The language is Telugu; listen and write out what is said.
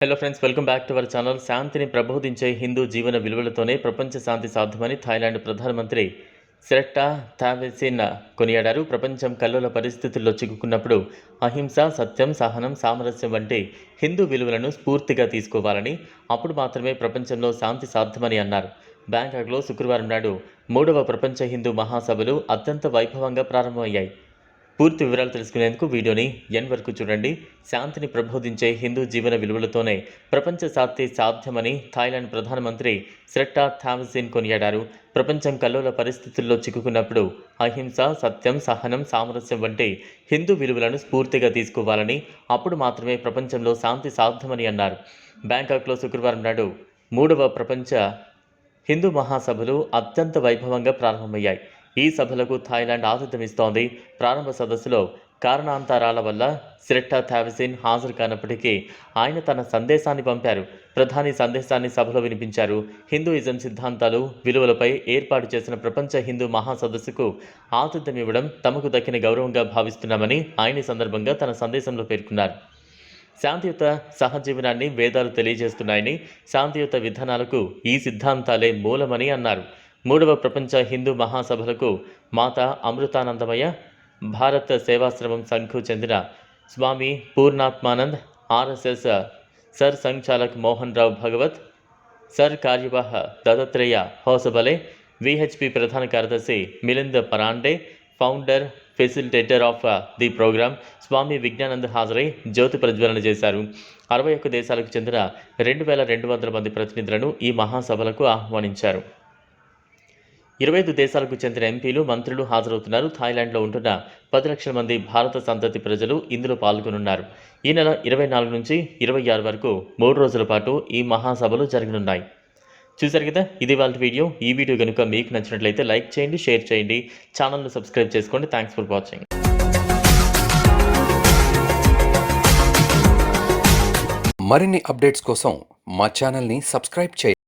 Hello friends welcome back to our channel శాంతిని ప్రబోధించే హిందూ జీవన విలువలతోనే ప్రపంచ శాంతి సాధ్యమని థాయిలాండ్ ప్రధానమంత్రి సెరెట్టా థావెసిన్ కొనియాడారు. ప్రపంచం కల్లోల పరిస్థితుల్లో చిక్కుకున్నప్పుడు అహింస సత్యం సహనం సామరస్యం వంటి హిందూ విలువలను స్ఫూర్తిగా తీసుకోవాలని అప్పుడు మాత్రమే ప్రపంచంలో శాంతి సాధ్యమని అన్నారు. బ్యాంకాక్లో శుక్రవారం నాడు మూడవ ప్రపంచ హిందూ మహాసభలు అత్యంత వైభవంగా ప్రారంభమయ్యాయి. పూర్తి వివరాలు తెలుసుకునేందుకు వీడియోని ఎన్ వరకు చూడండి. శాంతిని ప్రబోధించే హిందూ జీవన విలువలతోనే ప్రపంచ శాంతి సాధ్యమని థాయిలాండ్ ప్రధానమంత్రి స్రెట్టా థామసిన్ కొనియాడారు. ప్రపంచం కల్లోల పరిస్థితుల్లో చిక్కుకున్నప్పుడు అహింస సత్యం సహనం సామరస్యం వంటి హిందూ విలువలను స్ఫూర్తిగా తీసుకోవాలని అప్పుడు మాత్రమే ప్రపంచంలో శాంతి సాధ్యమని అన్నారు. బ్యాంకాక్లో శుక్రవారం నాడు మూడవ ప్రపంచ హిందూ మహాసభలు అత్యంత వైభవంగా ప్రారంభమయ్యాయి. ఈ సభలకు థాయిలాండ్ ఆతిథ్యమిస్తోంది ప్రారంభ సదస్సులో కారణాంతరాల వల్ల సిరెట్టా థావిసిన్ హాజరు కానప్పటికీ ఆయన తన సందేశాన్ని పంపారు. ప్రధాని సందేశాన్ని సభలో వినిపించారు. హిందూయిజం సిద్ధాంతాలు విలువలపై ఏర్పాటు చేసిన ప్రపంచ హిందూ మహాసదస్సుకు ఆతిథ్యం ఇవ్వడం తమకు దక్కిన గౌరవంగా భావిస్తున్నామని ఆయన సందర్భంగా తన సందేశంలో పేర్కొన్నారు. శాంతియుత సహజీవనాన్ని వేదాలు తెలియజేస్తున్నాయని శాంతియుత విధానాలకు ఈ సిద్ధాంతాలే మూలమని అన్నారు. మూడవ ప్రపంచ హిందూ మహాసభలకు మాత అమృతానందమయ భారత సేవాశ్రమం సంఘు చెందిన Swami Purnatmanand RSS sir సంచాలక్ Mohan Rao Bhagwat sir కార్యవాహ Dattatreya Hosabale VHP ప్రధాన కార్యదర్శి Milind Parande founder facilitator of the program Swami Vigyanand హాజరై జ్యోతి ప్రజ్వలన చేశారు. అరవై ఒక్క దేశాలకు చెందిన రెండు వేల రెండు వందల మంది ప్రతినిధులను ఈ మహాసభలకు ఆహ్వానించారు. ఇరవై ఐదు దేశాలకు చెందిన ఎంపీలు మంత్రులు హాజరవుతున్నారు. థాయిలాండ్లో ఉంటున్న పది లక్షల మంది భారత సంతతి ప్రజలు ఇందులో పాల్గొనున్నారు. ఈ నెల ఇరవై నాలుగు నుంచి ఇరవై ఆరు వరకు మూడు రోజుల పాటు ఈ మహాసభలు జరగనున్నాయి. చూశారు కదా ఇది వాళ్ళ వీడియో. ఈ వీడియో కనుక మీకు నచ్చినట్లయితే లైక్ చేయండి షేర్ చేయండి. ఛానల్ను సబ్స్క్రైబ్ చేసుకోండి. Thanks for watching. మరిన్ని అప్డేట్స్ కోసం మా ఛానల్ని సబ్స్క్రైబ్ చేయండి.